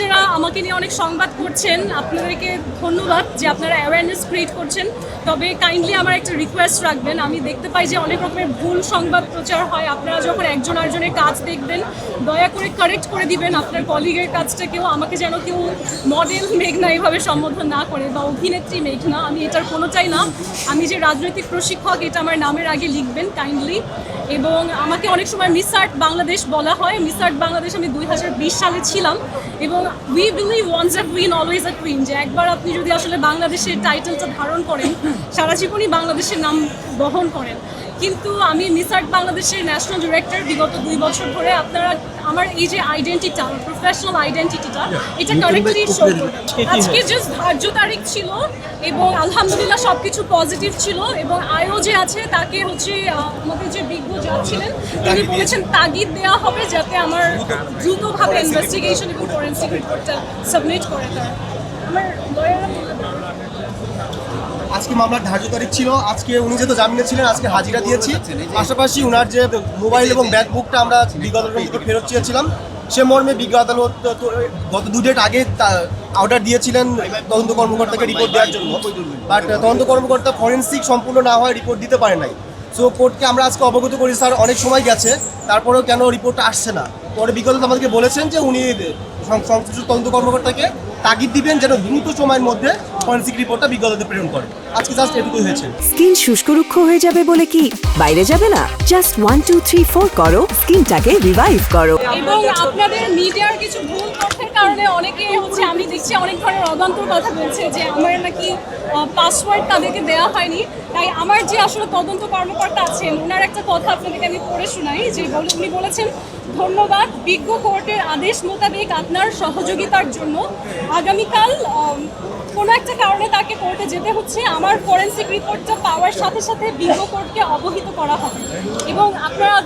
যারা আমাকে নিয়ে অনেক সংবাদ করছেন। আপনাদেরকে ধন্যবাদ যে আপনারা অ্যাওয়ারনেস ক্রিয়েট করছেন। তবে কাইন্ডলি আমার একটা রিকোয়েস্ট রাখবেন। আমি দেখতে পাই যে অনেক রকমের ভুল সংবাদ প্রচার হয়। আপনারা যখন একজন আরেকজনের কাজ দেখবেন, দয়া করে কারেক্ট করে দিবেন। আপনার কলিগের কাজটাকেও আমাকে যেন কেউ মডেল মেঘনা এভাবে সম্বোধন না করে বা অভিনেত্রী মেঘনা, আমি এটার কোনোটাই না। আমি যে রাজনৈতিক প্রশিক্ষক, এটা আমার নামের আগে লিখবেন কাইন্ডলি এবং আমাকে অনেক সময় মিস আর্ট বাংলাদেশ বলা হয়। মিস আর্ট বাংলাদেশ আমি দুই হাজার বিশ সালে ছিলাম। এবং we believe once a queen always a queen যে একবার আপনি যদি আসলে বাংলাদেশের টাইটেলটা ধারণ করেন, সারা জীবনই বাংলাদেশের নাম বহন করেন। কিন্তু আমি মিস আর্ট বাংলাদেশের ন্যাশনাল ডিরেক্টর বিগত দুই বছর ধরে আপনারা আমার এই যে আইডেন্টিটা প্রফেশনাল আইডেন্টিটিটা এটা কারেক্টলি শো আজকে জাস্ট ধার্য তারিখ ছিল এবং আলহামদুলিল্লাহ সব কিছু পজিটিভ ছিল এবং আয়ও যে আছে তাকে হচ্ছে আমাদের যে বিজ্ঞ যা ছিলেন তিনি বলেছেন তাগিদ দেওয়া হবে যাতে আমার দ্রুতভাবে ইনভেস্টিগেশন এবং ফরেন্সিক রিপোর্টটা সাবমিট করে তারা। আমার লয়াররা আজকে মামলার ধার্য তারিখ ছিল, আজকে উনি যেহেতু জামিনে ছিলেন, আজকে হাজিরা দিয়েছি। পাশাপাশি উনার যে মোবাইল এবং ব্যাগ বুকটা আমরা বিগত ফেরত চেয়েছিলাম, সে মর্মে বিজ্ঞ আদালত গত দু ডেট আগে অর্ডার দিয়েছিলেন তদন্ত কর্মকর্তাকে রিপোর্ট দেওয়ার জন্য। বাট তদন্ত কর্মকর্তা ফরেন্সিক সম্পূর্ণ না হয় রিপোর্ট দিতে পারে নাই। সো কোর্টকে আমরা আজকে অবগত করি, স্যার, অনেক সময় গেছে, তারপরেও কেন রিপোর্টটা আসছে না? পরে বিগত আমাদেরকে বলেছেন যে উনি সংশ্লিষ্ট তদন্ত কর্মকর্তাকে তাগিদ দিবেন যেন দ্রুত সময়ের মধ্যে ফরেন্সিক রিপোর্টটা বিজ্ঞতাতে প্রেরণ করে। আজকে জাস্ট এটুকুই হয়েছে। স্কিন শুষ্ক রুক্ষ হয়ে যাবে বলে কি? বাইরে যাবে না। Just one two three four করো। স্কিনটাকে রিভাইভ করো। এবং আপনাদের মিডিয়ার কিছু ভুল তথ্যের কারণে অনেকে হচ্ছে আমি দেখছি অনেক ধরনের অবান্তর কথা বলছে যে আমার নাকি পাসওয়ার্ড তাদেরকে দেওয়া হয়নি। তাই আমার যে আসলে তদন্ত কর্মকর্তা আছেন ওনার একটা কথা আপনাদেরকে আমি পড়ে শোনাই যে বলে উনি বলেছেন ধন্যবাদ। বিজ্ঞ কোর্টের আদেশ মোতাবেক আপনার সহযোগিতার জন্য আগামীকাল কোনো একটা কারণে তাকে কোর্টে যেতে হচ্ছে। আমার ফরেন্সিক রিপোর্টটা পাওয়ার সাথে সাথে বিজ্ঞ কোর্টকে অবহিত করা হবে। এবং আপনারা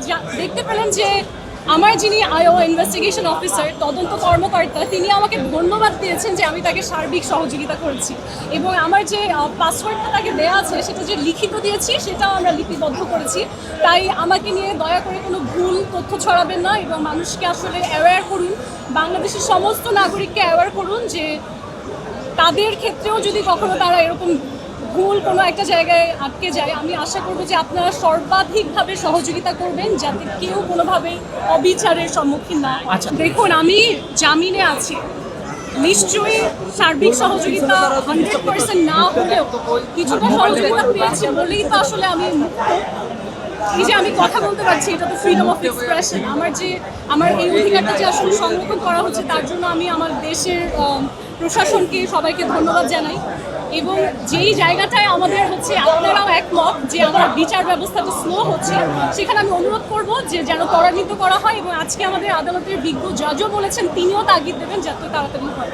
দেখতে পেলেন যে আমার যিনি আইও ইনভেস্টিগেশন অফিসার তদন্ত কর্মকর্তা, তিনি আমাকে ধন্যবাদ দিয়েছেন যে আমি তাকে সার্বিক সহযোগিতা করেছি। এবং আমার যে পাসওয়ার্ডটা তাকে দেওয়া আছে, সেটা যে লিখিত দিয়েছি, সেটাও আমরা লিপিবদ্ধ করেছি। তাই আমাকে নিয়ে দয়া করে কোনো ভুল, তথ্য ছড়াবেন না এবং মানুষকে আসলে অ্যাওয়্যার করুন। বাংলাদেশের সমস্ত নাগরিককে অ্যাওয়্যার করুন যে তাদের ক্ষেত্রেও যদি কখনো তারা এরকম ভুল কোনো একটা জায়গায় আটকে যায় আমি আশা করব যে আপনারা সর্বাধিকভাবে সহযোগিতা করবেন যাতে কেউ কোনোভাবে অবিচারের সম্মুখীন না হয়। দেখুন আমি জামিনে আছি। নিশ্চয়ই সার্বিক সহযোগিতা হান্ড্রেড পার্সেন্ট না হলেও কিছুটা সহযোগিতা পেয়েছি বলেই তো আসলে আমি মুক্ত। এই যে আমি কথা বলতে পারছি এটা তো ফ্রিডম অফ এক্সপ্রেশন আমার যে আমার এই অধিকারটা যে আসলে সংরক্ষণ করা হচ্ছে তার জন্য আমি আমার দেশের প্রশাসনকে সবাইকে ধন্যবাদ জানাই। এবং যেই জায়গাটায় আমাদের হচ্ছে, আপনারাও একমত যে আমরা বিচার ব্যবস্থাটা স্লো হচ্ছে, সেখানে আমি অনুরোধ করব যে যেন ত্বরান্বিত করা হয় এবং আজকে আমাদের আদালতের বিজ্ঞ জজও বলেছেন, তিনিও তাগিদ দেবেন যত তাড়াতাড়ি হয়।